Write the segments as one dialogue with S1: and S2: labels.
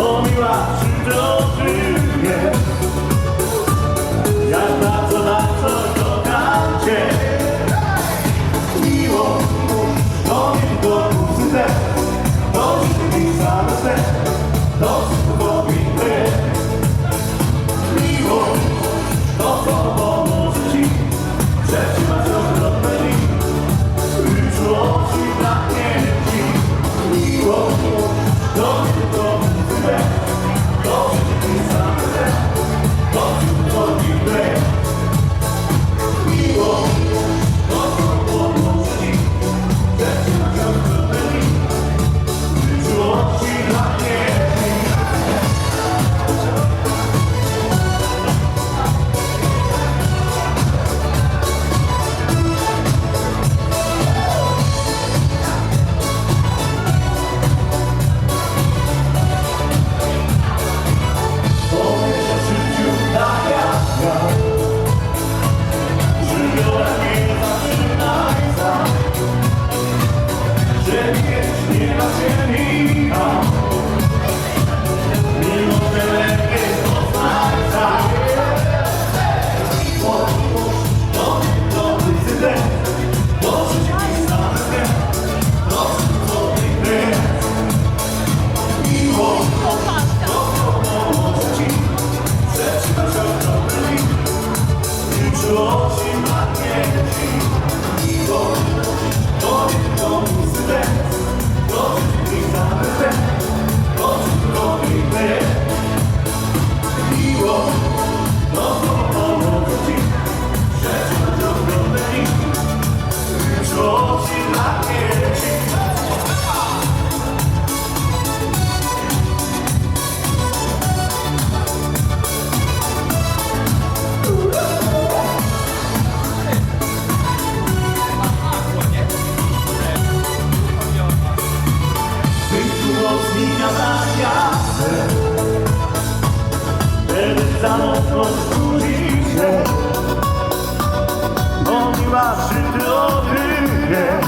S1: Oh, you are to. daleko zbudzicie Mówiła, czy ty o tym wiesz.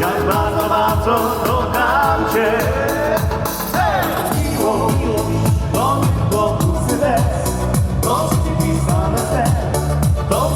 S1: Jak bardzo, bardzo kocham